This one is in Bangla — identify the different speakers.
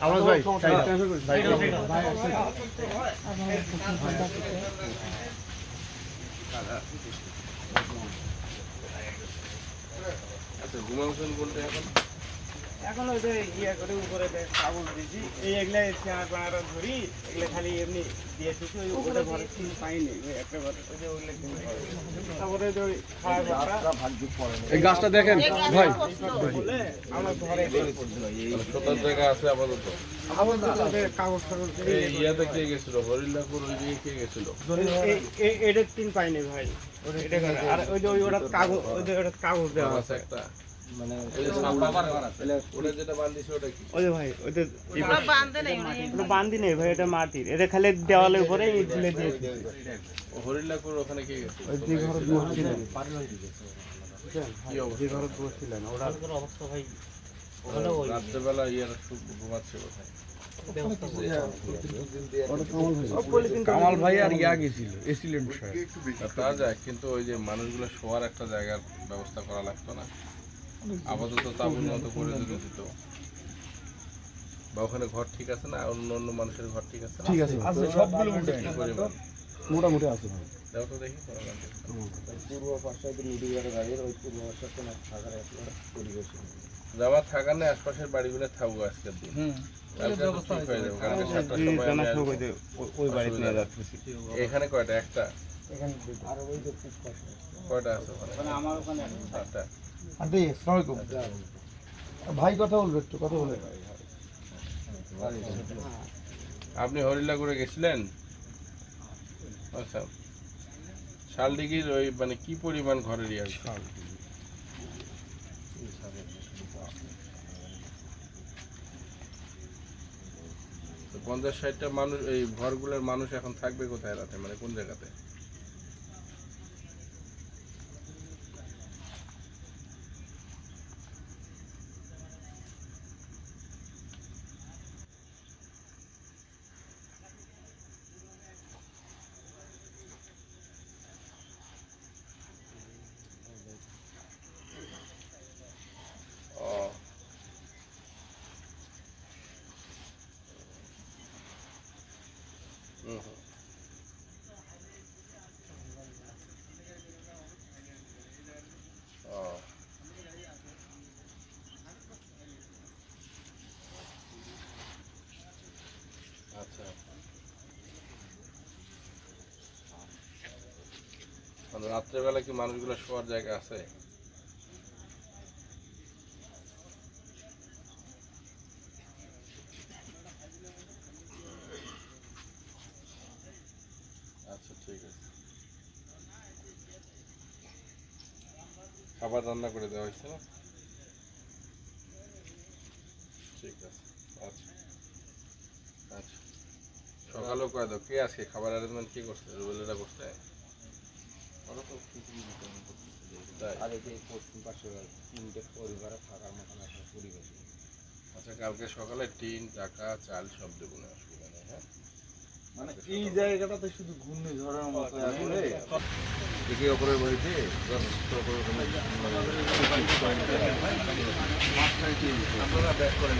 Speaker 1: আমার ভাই
Speaker 2: আচ্ছা ঘুমাচ্ছেন বলতে এখন
Speaker 1: এখন ওই যে ইয়ে করে উপরে যে দিয়েছি এই এগুলা চেয়ার ধরি এগুলা খালি এমনি দিয়ে দিয়েছি ওই উপরে ঘরে পাইনি ওই একটা ঘরে ওই যে ওগুলা তারপরে ওই
Speaker 3: এই গাছটা দেখেন ভাই।
Speaker 1: আমার ঘরে দিয়ে
Speaker 2: জায়গা আছে আপাতত।
Speaker 1: কাগজ টাগজ
Speaker 2: এই ইয়াতে কে গেছিল? হরিল্লাপুর ওই দিকে কে গেছিল?
Speaker 1: এই- এই- এটার তিন পাইনি ভাই। আর ওই যে ওই ওটা কাগজ ওই যে ওটা কাগজ দেওয়া
Speaker 2: আছে। একটা। মানে
Speaker 1: বান্ধি নেই ভাই এটা মাটির। এটা খালি দেওয়ালের উপরে ইট দিয়ে
Speaker 2: হরিল্লাপুর ওখানে কে
Speaker 1: বসছিলেন
Speaker 2: অবস্থা? রাত্রেবেলা ইয়ার সু- ঘুমাচ্ছে কোথায়
Speaker 3: কামাল ভাই। আর ইয়া গেছিল এসিলেন্ট
Speaker 2: তা যায় কিন্তু ওই যে মানুষগুলো শোয়ার একটা জায়গার ব্যবস্থা করা লাগতো না। আপাতত তাবুর মতো করে দিলে দিত বা ওখানে ঘর ঠিক আছে না? অন্য অন্য মানুষের ঘর ঠিক আছে
Speaker 3: ঠিক আছে। আছে সবগুলো মোটামুটি আছে ভাই।
Speaker 2: দেখো তো দেখি কোনো গান দেখি। যাওয়ার থাকার নেই আশপাশের বাড়িগুলো থাকব আজকের দিন। কালকে তো ঠিক হয়ে যাবে কালকে সাতটার সময় আমি আসব।
Speaker 1: ওই বাড়িতে
Speaker 2: অসুবিধা
Speaker 1: নিয়ে
Speaker 2: নেই।
Speaker 1: যাচ্ছি
Speaker 2: এখানে কয়টা? একটা? কয়টা আছে
Speaker 1: আমার ওখানে
Speaker 3: আন্টি, আসসালামু ভাই, কথা বলবে একটু, কথা
Speaker 2: আপনি গেছিলেন? আচ্ছা। শালডিগির ওই মানে কি পরিমাণ ঘরের ইয়ে পঞ্চাশ ষাটটা মানুষ, এই ঘরগুলোর মানুষ এখন থাকবে কোথায় রাতে? মানে কোন জায়গাতে? আচ্ছা। রাত্রেবেলা কি মানুষগুলো শোয়ার জায়গা আছে আচ্ছা ঠিক আছে খাবার রান্না করে দেওয়া হয়েছে। না ঠিক আছে আচ্ছা। আচ্ছা। সকালেও কয়ে দাও? কে আজকে খাবার অ্যারেঞ্জমেন্ট কে করছে? রুবেলেরা করছে? ওরা তো খিচুড়ি
Speaker 4: আর এই যে পশ্চিম পাশে তিনটে পরিবারে থাকার মতন একটা পরিবেশ।
Speaker 2: আচ্ছা কালকে সকালে টিন টাকা চাল সব দেবো না অসুবিধা নেই হ্যাঁ?
Speaker 4: মানে এই জায়গাটাতে শুধু ঘূর্ণিঝড়ের মতো আসলে
Speaker 2: একে অপরের বাড়িতে আপনারা ব্যাক করেন